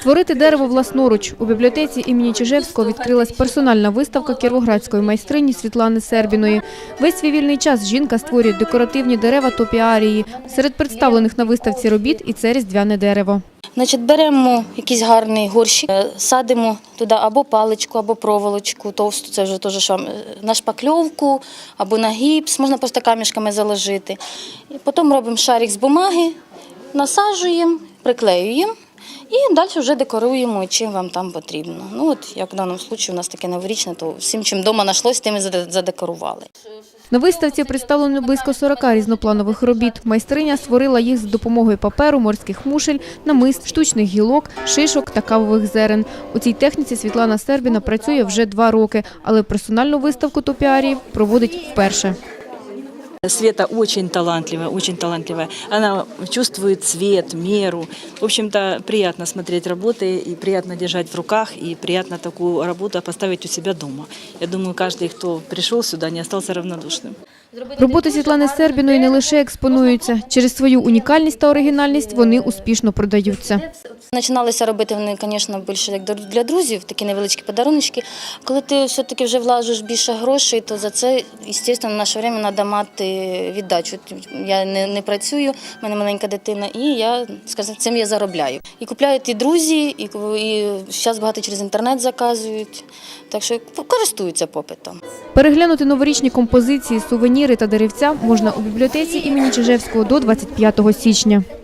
Створити дерево власноруч. У бібліотеці імені Чижевського відкрилась персональна виставка кіровоградської майстрині Світлани Сербіної. Весь свій вільний час жінка створює декоративні дерева топіарії. Серед представлених на виставці робіт і це різдвяне дерево. Значить, беремо якийсь гарний горщик, е, садимо туди або паличку, або проволочку товсту, це вже теж е, на шпакльовку, або на гіпс, можна просто камішками заложити. Потім робимо шарик з бумаги, насаджуємо, приклеюємо і далі вже декоруємо, чим вам там потрібно. Ну от, як в даному випадку у нас таке новорічне, то всім, чим вдома знайшлось, тим і задекорували. На виставці представлено близько 40 різнопланових робіт. Майстриня створила їх за допомогою паперу, морських мушель, намист, штучних гілок, шишок та кавових зерен. У цій техніці Світлана Сербіна працює вже два роки, але персональну виставку топіаріїв проводить вперше. Света очень талантливая, очень талантливая. Она чувствует цвет, меру. В общем-то, приятно смотреть работы, и приятно держать в руках, и приятно такую работу поставить у себя дома. Я думаю, каждый, кто пришел сюда, не остался равнодушным. Роботи Світлани Сербіної не лише експонуються. Через свою унікальність та оригінальність вони успішно продаються. Починалися робити вони, звісно, більше як для друзів, такі невеличкі подарунки. Коли ти все-таки вже влажиш більше грошей, то за це, звісно, в наше время треба мати віддачу. Я не, не працюю, в мене маленька дитина, і я, скажімо, цим я заробляю. І купляють і друзі, і, і зараз багато через інтернет заказують, так що користуються попитом. Переглянути новорічні композиції, сувеніри та деревця можна у бібліотеці імені Чижевського до 25 січня. На